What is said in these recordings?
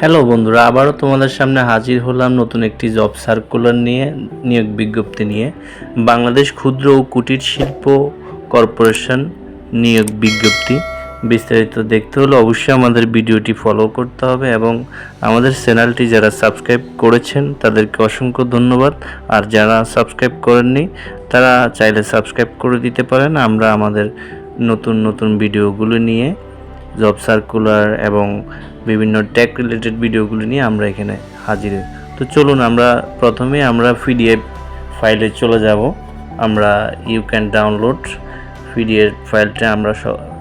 Hello বন্ধুরা, আবারও তোমাদের সামনে হাজির হলাম নতুন একটি জব সার্কুলার নিয়ে, নিয়োগ বিজ্ঞপ্তি নিয়ে। বাংলাদেশ ক্ষুদ্র ও কুটির শিল্প কর্পোরেশন নিয়োগ বিজ্ঞপ্তি। বিস্তারিত দেখতে হলে অবশ্যই আমাদের ভিডিওটি ফলো করতে হবে এবং আমাদের চ্যানেলটি যারা সাবস্ক্রাইব করেছেন, তাদেরকে অসংখ্য ধন্যবাদ। আর যারা সাবস্ক্রাইব করেননি, তারা চাইলে সাবস্ক্রাইব করে দিতে পারেন। আমরা আমাদের নতুন নতুন ভিডিওগুলো নিয়ে জব সার্কুলার এবং বিভিন্ন টেক রিলেটেড ভিডিওগুলো নিয়ে আমরা এখানে হাজির। তো চলুন আমরা প্রথমে আমরা পিডিএফ ফাইলে চলে যাব। আমরা ইউ ক্যান ডাউনলোড পিডিএফ ফাইলটা আমরা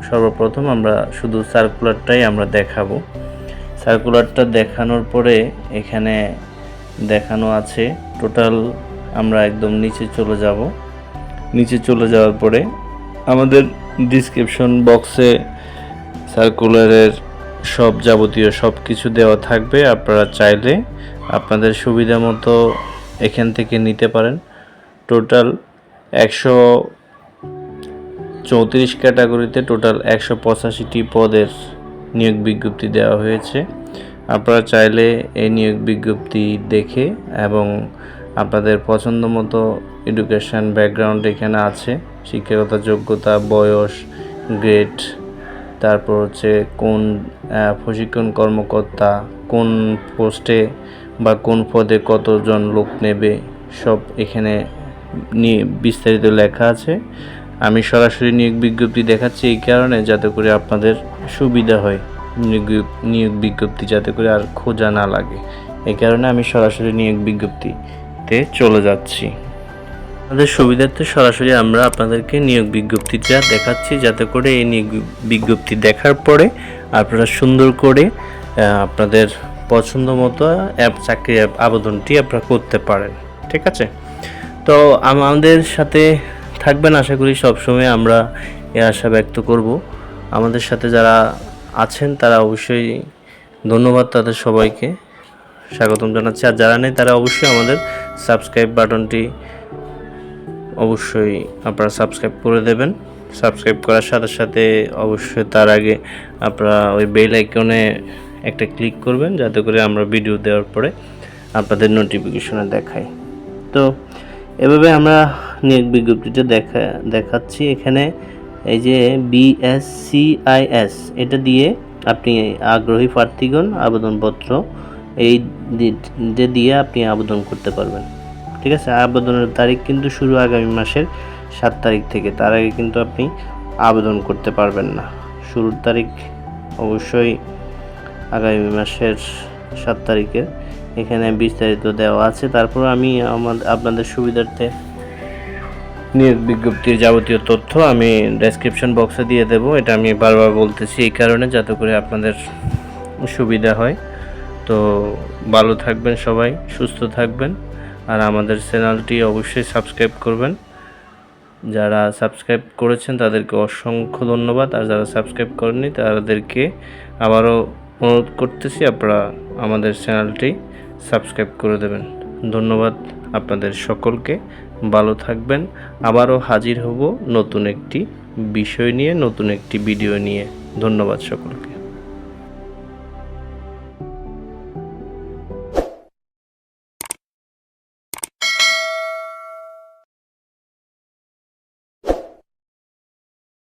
সর্বপ্রথম আমরা শুধু সার্কুলারটাই আমরা দেখাবো। সার্কুলারটা দেখানোর পরে এখানে দেখানো আছে টোটাল আমরা একদম নিচে চলে যাব। নিচে চলে যাওয়ার পরে আমাদের ডিসক্রিপশন বক্সে সার্কুলারের সব যাবতীয় সব কিছু দেওয়া থাকবে। আপনারা চাইলে আপনাদের সুবিধা মতো এখান থেকে নিতে পারেন। টোটাল একশো চৌত্রিশ ক্যাটাগরিতে টোটাল একশো পঁচাশিটি পদের নিয়োগ বিজ্ঞপ্তি দেওয়া হয়েছে। আপনারা চাইলে এই নিয়োগ বিজ্ঞপ্তি দেখে এবং আপনাদের পছন্দ মতো এডুকেশন ব্যাকগ্রাউন্ড এখানে আছে। শিক্ষাগত যোগ্যতা, বয়স গ্রেড তারপর হচ্ছে কোন প্রশিক্ষণ কর্মকর্তা কোন পোস্টে বা কোন পদে কতজন লোক নেবে, সব এখানে নিয়ে বিস্তারিত লেখা আছে। আমি সরাসরি নিয়োগ বিজ্ঞপ্তি দেখাচ্ছি এই কারণে যাতে করে আপনাদের সুবিধা হয় নিয়োগ নিয়োগ বিজ্ঞপ্তি যাতে করে আর খোঁজা না লাগে। এই কারণে আমি সরাসরি নিয়োগ বিজ্ঞপ্তিতে চলে যাচ্ছি। আমাদের সুবিধার্থে সরাসরি আমরা আপনাদেরকে নিয়োগ বিজ্ঞপ্তিটা দেখাচ্ছি, যাতে করে এই নিয়োগ বিজ্ঞপ্তি দেখার পরে আপনারা সুন্দর করে আপনাদের পছন্দ মতো অ্যাপ, চাকরি আবেদনটি আপনারা করতে পারেন। ঠিক আছে? তো আমাদের সাথে থাকবেন আশা করি সবসময় আমরা এ আশা ব্যক্ত করব। আমাদের সাথে যারা আছেন, তারা অবশ্যই ধন্যবাদ তাদের সবাইকে। স্বাগতম জানাচ্ছি। আর যারা নেই, তারা অবশ্যই আমাদের সাবস্ক্রাইব বাটনটি অবশ্যই আপনারা সাবস্ক্রাইব করে দেবেন। সাবস্ক্রাইব করার সাথে সাথে অবশ্যই তার আগে আপনারা ওই বেল আইকনে একটা ক্লিক করবেন, যাতে করে আমরা ভিডিও দেওয়ার পরে আপনাদের নোটিফিকেশনে দেখাই। তো এভাবে আমরা নিয়োগ বিজ্ঞপ্তিটা দেখা, দেখাচ্ছি। এখানে এই যে বিএসসিআইএস এটা দিয়ে আপনি আগ্রহী প্রার্থীগণ আবেদনপত্র এই দিয়ে আপনি আবেদন করতে পারবেন। ঠিক আছে? আবেদনের তারিখ কিন্তু শুরু আগামী মাসের সাত তারিখ থেকে। তার আগে কিন্তু আপনি আবেদন করতে পারবেন না। শুরুর তারিখ অবশ্যই আগামী মাসের সাত তারিখে। এখানে বিস্তারিত দেওয়া আছে। তারপর আমি আমাদের আপনাদের সুবিধার্থে নিয়োগ বিজ্ঞপ্তির যাবতীয় তথ্য আমি ডেসক্রিপশন বক্সে দিয়ে দেব। এটা আমি বারবার বলতেছি এই কারণে যাতে করে আপনাদের সুবিধা হয়। তো ভালো থাকবেন সবাই, সুস্থ থাকবেন। আর আমাদের চ্যানেলটি অবশ্যই সাবস্ক্রাইব করবেন। যারা সাবস্ক্রাইব করেছেন, তাদেরকে অসংখ্য ধন্যবাদ। আর যারা সাবস্ক্রাইব করেননি, তাদেরকে আবারও অনুরোধ করতেছি, আপনারা আমাদের চ্যানেলটি সাবস্ক্রাইব করে দেবেন। ধন্যবাদ আপনাদের সকলকে। ভালো থাকবেন। আবারও হাজির হব নতুন একটি বিষয় নিয়ে, নতুন একটি ভিডিও নিয়ে। ধন্যবাদ সকলকে।